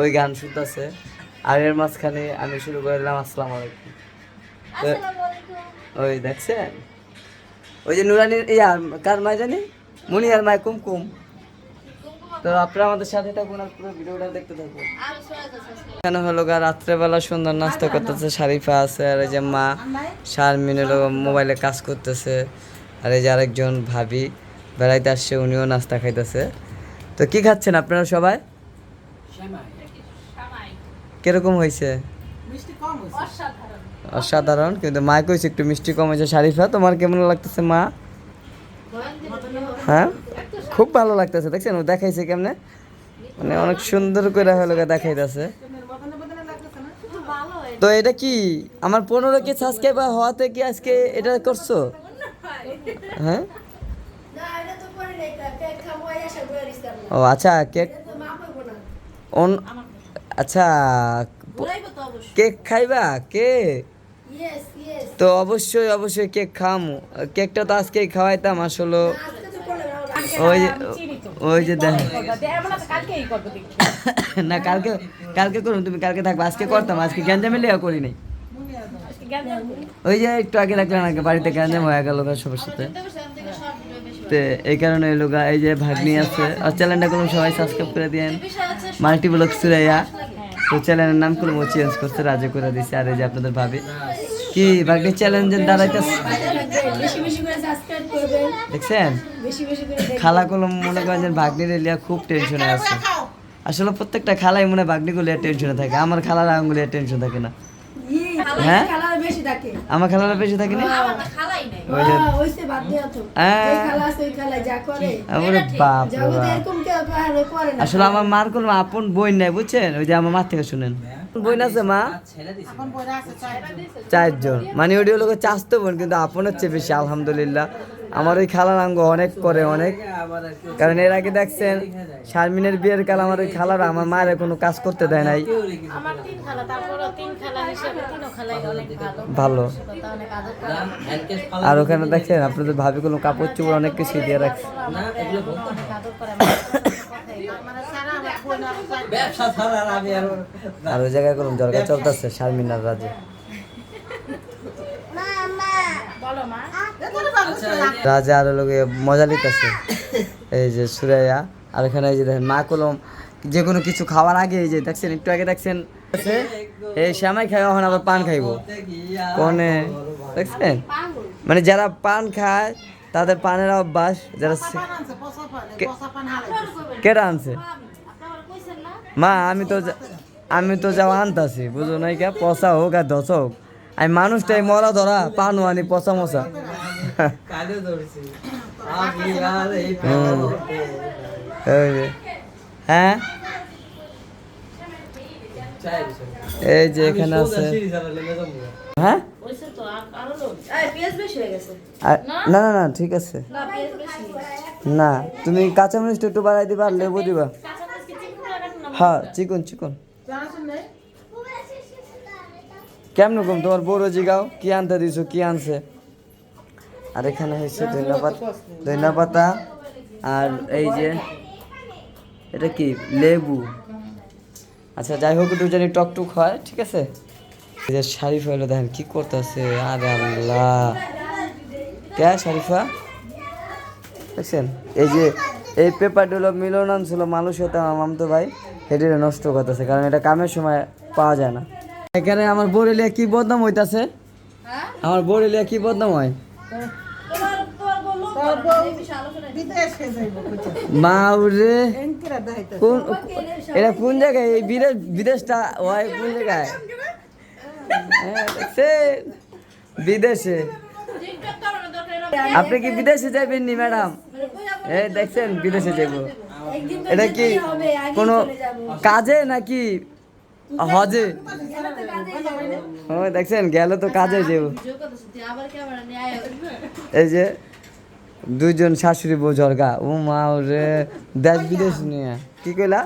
ওই গান শুনতেছে। আর এর মাঝখানে আমি শুরু করে দিলাম আসসালাম আলাইকুম। ওই দেখছেন? ওই যে নুরানির ইয়া কার মায় জানি? মুনি আর মায় কুমকুম। তো আপনারা আমাদের সাথে থাকুন আর পুরো ভিডিওটা দেখতে থাকুন। এখানে হলো গা রাত্রেবেলা সুন্দর নাস্তা করতেছে শারিফা আছে আর এই যে মা শারমিন হলো মোবাইলে কাজ করতেছে আর এই যে আরেকজন ভাবি বেড়াইতে আসছে উনিও নাস্তা খাইতেছে। তো কি খাচ্ছেন আপনারা সবাই? কীরকম হয়েছে? অসাধারণ। কিন্তু মা কইছে একটু মিষ্টি কম হয়েছে শারিফা তোমার কেমন লাগতেছে মা? হ্যাঁ? খুব ভালো লাগতেছে দেখছেন? ও দেখাইছে কেমনে? মানে অনেক সুন্দর করে হলো দেখাইতেছে। তো এটা কি? আমার পনেরো কে সাবস্ক্রাইবার হওয়াতে কি আজকে এটা করছ? হ্যাঁ? ও আচ্ছা কেক অন আচ্ছা কেক খাইবা? কে? তো অবশ্যই অবশ্যই কেক খামু। কেকটা তো আজকেই খাওয়াইতাম আসলে ওই যে ওই যে দেখ। না কালকে কালকে করুন তুমি কালকে থাকবে। আজকে করতাম আজকে গ্যাঞ্জামে লিয়া করি নাই। ওই যে একটু আগে রাখলেন আগে বাড়িতে গ্যাঞ্জাম হয়ে গেল সবার সাথে। তো এই কারণে এই লোক এই যে ভাগ্নি আছে। আর চ্যানেলটা কোনো সবাই সাবস্ক্রাইব করে দিয়েন। Multi block Suraiya. তো চ্যানেলের নাম করব চেঞ্জ করতে রাজি করে দিছে। আর এই যে আপনাদের ভাবি কি বাকি চ্যালেঞ্জের দাঁড়াইতেছে দেখছেন? খালা কলম মনে করেন যে ভাগ্নির এলিয়া খুব টেনশনে আছে। আসলে প্রত্যেকটা খালাই মনে হয় ভাগ্নিগুলো টেনশনে থাকে আমার খালার আঙুলিয়া টেনশন থাকে না। হ্যাঁ? বেশি থাকে। আমার খালারা বেশি থাকে না? ওই যে ওইসে বাদ দেওয়া তো। হ্যাঁ। এই খালা আছে ওই খালা যা করে। আরে বাপ রে জগতে এরকম কেউ করে না। আসলে আমার মার কোনো আপন বই নাই বুঝছেন? ওই যে আমার মার থেকে শুনেন। বই আছে মা? চারজন। মানে ওটি হলো চাষতো বোন কিন্তু আপন হচ্ছে বেশি আলহামদুলিল্লাহ। আমার ওই খালার আঙ্গ অনেক করে অনেক। কারণ এর আগে দেখছেন শারমিনের বিয়ের কাল আমার ওই খালারা আমার মায়ের কোনো কাজ করতে দেয় নাই। আমার তিন খালা তারপর তিন খালা হিসেবে তিনও খালাই অনেক ভালো। আর ওখানে দেখছেন আপনাদের ভাবি কোনো কাপড় চোপড় অনেক কিছু দিয়ে রাখছে। অনেক আদর করে আমার কথাই মানে সারা আমার বোন আর আর ওই জায়গায় কোনো দরকার চলতেছে শারমিনার রাজে বলো মা। রাজা আর লোকে মজা লিতেছে এই যে সুরাইয়া আর এখানে এই যে দেখেন মা কলম যে কোনো কিছু খাওয়ার আগে এই যে দেখছেন একটু আগে দেখছেন এই শ্যামাই খাই এখন আবার পান খাইবো। কোনে দেখছেন? মানে যারা পান খায় তাদের পানের অভ্যাস যারা কেটা আনছে মা আমি তো আমি তো যাওয়া আনতাছি বুঝো নাই কে? পচা হোক আর দশ হোক। আমি মানুষটাই মরা ধরা পান আনি পচা মশা। হ্যাঁ? এই যে এখানে আছে। হ্যাঁ? হয়ে না? না না ঠিক আছে। না পেঁয়াজ বেশি না তুমি কাঁচামরিচটা একটু বাড়াই দিবা আর লেবু দিবা। হ্যাঁ চিকন চিকন। কেমন কম তোমার বড় জিগাও? কি আনতে দিছো? কি আনছে? আর এখানে হয়েছে ধন্যবাদ ধন্যবাদ। আর এই যে এটা কি? লেবু। আচ্ছা যাই হোক একটু জানি টকটুক হয় ঠিক আছে? এই যে শারিফা হলো দেখেন কি করতেছে আরে আল্লাহ। কে শারিফা? দেখছেন? এই যে এই পেপারটা হলো মিলন আনছিল মানুষ হতে আমার মামতো ভাই হেঁটে নষ্ট করতেছে কারণ এটা কামের সময় পাওয়া যায় না। এখানে আমার বরেলিয়া কি বদনাম হইতাছে? আমার বরেলিয়া কি বদনাম হয়। মা রে কোন এটা কোন জায়গায়? বিদেশ বিদেশটা হয় কোন জায়গায়? হ্যাঁ, দেখছেন? বিদেশে। আপনি কি বিদেশে যাবেন নি ম্যাডাম দেখছেন বিদেশে যাব। এটা কি কোনো কাজে নাকি হজে? ও দেখছেন গেল তো কাজে যাব। এই যে দুইজন শাশুড়ি বউ ঝরগা। ও মা রে দেশ বিদেশ নিয়ে। কি কইলা?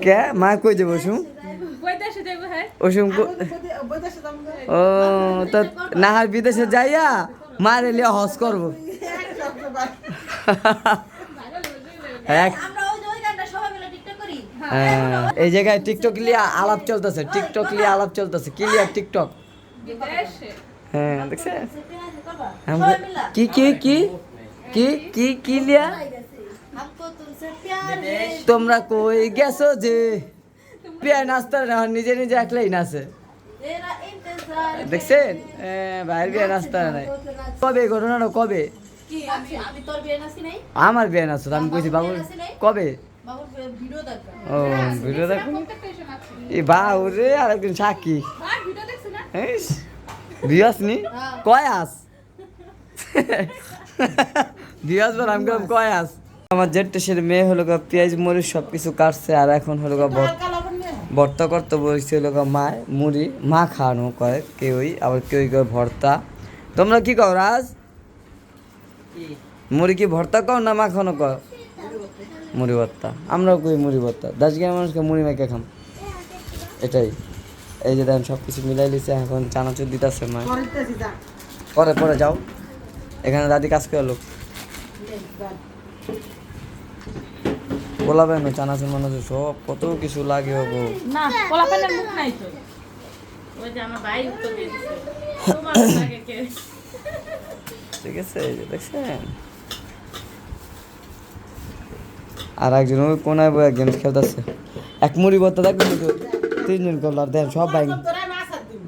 কে? মা কই যাব ওসুম? ওসুম কো- ও তো নাহার বিদেশে যাইয়া মার এলিয়া হজ করব। এক আমরা ওই যে ওই গানটা সবাই মিলে টিকটক করি হ্যাঁ, এই জায়গায় টিকটক লিয়ে আলাপ চলতেছে টিকটক লিয়ে আলাপ চলতেছে। কি লিয়ে টিকটক? হ্যাঁ দেখছে? কি কি কি? কি কি কি লিয়া? তোমরা কই গেছো যে? প্রিয়া না নিজে নিজে একলাই নাচে দেখছেন ভাইয়ের বিয়ে নাস্তা নাই। কবে? ঘটনাটা কবে? আমার বিয়ে নাচো আমি বলছি বাবুর কবে? ও ভিডিও দেখো এ বাবু রে আরেকদিন সাক্ষী বিয়াস নি? কয় আস বিয়াস বল আমি কয় আস আমার জেঠটা সে মেয়ে হলো গা পেঁয়াজ মরিচ সব কিছু কাটছে আর এখন হলো গা ভর্তা করতে বলছে হলো গা মায় মুড়ি মা খাওয়ানো করে কেউই আবার কেউ কেউ ভর্তা। তোমরা কি কও রাজ? মুড়ি কি ভর্তা কও না মাখানো কও? মুড়ি ভর্তা। আমরাও কই মুড়ি ভর্তা। দাসগিয়া মানুষকে মুড়ি মেখে খাম। এটাই। এই যে দেখেন সব কিছু মিলাই লিছে এখন চানাচুর দিতেছে মা। পরে পরে যাও। এখানে দাদি কাজ করে লোক। বলাবেন না চানাচুর মানাচুর সব কত কিছু লাগে হব। না পোলাপেনের মুখ নাই তো। ওই যে আমার ভাই উত্তর দিয়ে দিছে। তোমার লাগে কে? ঠিক আছে এই যে দেখছেন। আর একজন ওই কোনায় বয়ে গেমস খেলতেছে। এক মুড়ি বত্তা দেখবেন তিনজন করল আর সব ভাই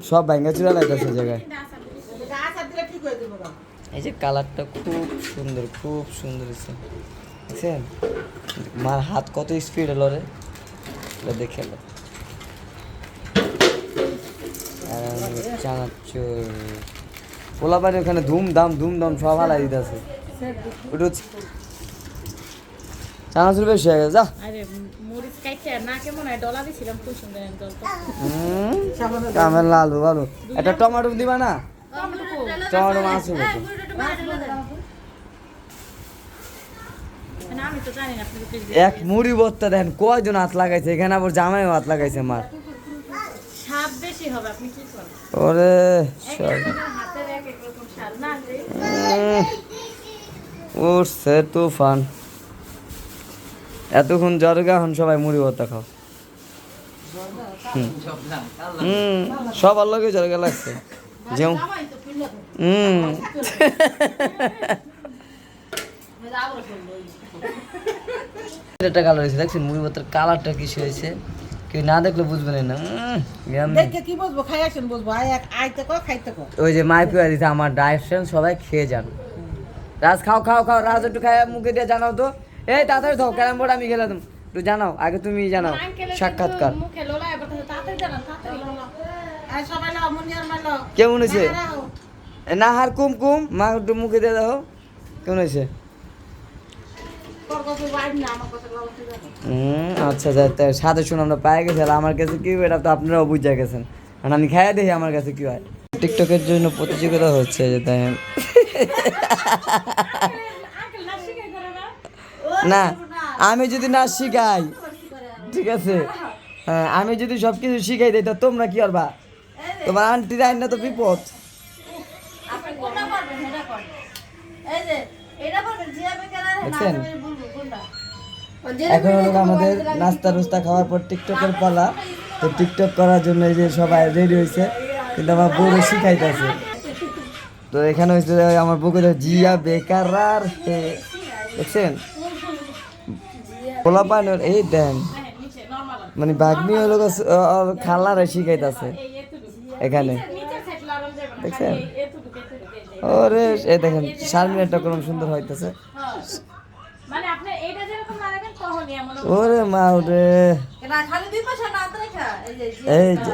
সব ভাইঙ্গা চুরা লাগতেছে জায়গায়। এই যে কালারটা খুব সুন্দর খুব সুন্দর হয়েছে। দেখছেন? মার হাত কত স্পিড হলো রে? দেখে আর চানাচুর। পোলাপানি ওখানে ধুমধাম ধুমধাম সব হালাই দিতেছে। ওটা চানাচুর বেশি হয়ে গেছে যা। কামের লালু ভালো একটা টমেটো দিবা না? টমেটো মাছ হবে এক মুড়ি বত্তা দেখেন কয়জন হাত লাগাইছে এখানে আবার জামাইও হাত লাগাইছে মার। ওরে এক সব একজনের হাতের এক এক রকম স্বাদ না যে উম, উঠছে তুফান এতক্ষণ জরগা এখন সবাই মুড়ি ভর্তা খাও। হুম। সবার লগে জরগা লাগছে? যেমন হুম। এটা কালার হয়েছে দেখছেন? মুড়ি ভর্তার কালারটা কিছু হয়েছে? কেউ না দেখলে বুঝবে না। কি বসবো খাই আসেন বসবো আইতে কো খাইতে কো। ওই যে মাই পিয়া দিতে আমার ডাইরেকশন সবাই খেয়ে যান রাজ খাও খাও খাও রাজ একটু খাই মুখে দিয়ে জানাও তো। এই তাড়াতাড়ি দাও ক্যারাম বোর্ড আমি গেলাম একটু জানাও আগে তুমি জানাও সাক্ষাৎকার। কেমন হয়েছে এ, না হার কুম কুম মা একটু মুখে দিয়ে দাও। কেমন হয়েছে তুই আচ্ছা তাই সাথে শুনে আমরা পায়ে গেছি আর আমার কাছে কি এটা তো আপনারাও বুঝে গেছেন। আর আমি খাইয়া দেখি আমার কাছে কি হয়। টিকটকের জন্য প্রতিযোগিতা হচ্ছে যে দেখেন আঙ্কেল না শিখে করে না আমি যদি না শিখাই ঠিক আছে? হ্যাঁ আমি যদি সব কিছু শিখাই দিই তো তোমরা কি করবা? তোমার আন্টি রাইন না তো বিপদ। দেখছেন? এখন হলো আমাদের নাস্তা রুস্তা খাওয়ার পর টিকটকের পালা। তো টিকটক করার জন্য এই যে সবাই রেডি হয়েছে কিন্তু আমার বউ শিখাইতেছে। তো এখানে হয়েছে আমার বউকে জিয়া বেকার দেখছেন? পোলা পানোর এই দেন। মানে বাগনি হলো খালারে শিখাইতেছে এখানে। দেখছেন? ওরে এই দেখেন শারমিনারটা কোন সুন্দর হইতেছে। ওরে মা ওরে এই যে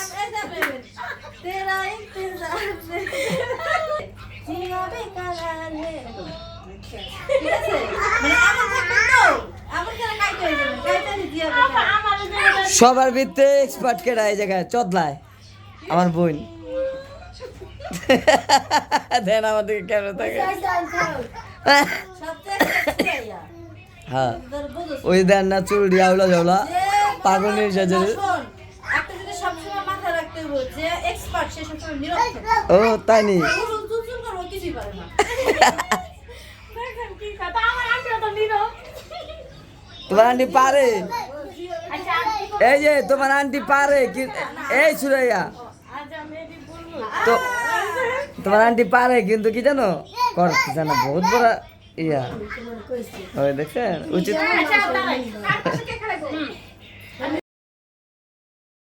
সবার ভিতরে এক্সপার্ট কেডা এই জায়গায়? চদলায়। আমার বোন। দেন আমাদেরকে কেন থাকে? হ্যাঁ। ওই দেন না চুল ডিয়াউলা জাউলা পাগল নিয়ে আন্টিও তো নীরব তোমার আন্টি পারে? আচ্ছা এই যে তোমার আন্টি পারে কি এই সুরাইয়া। তো তোমার আন্টি পারে কিন্তু কি জানো? করতে জানো বহুত বড় ইয়া। ওই দেখছেন? উচিত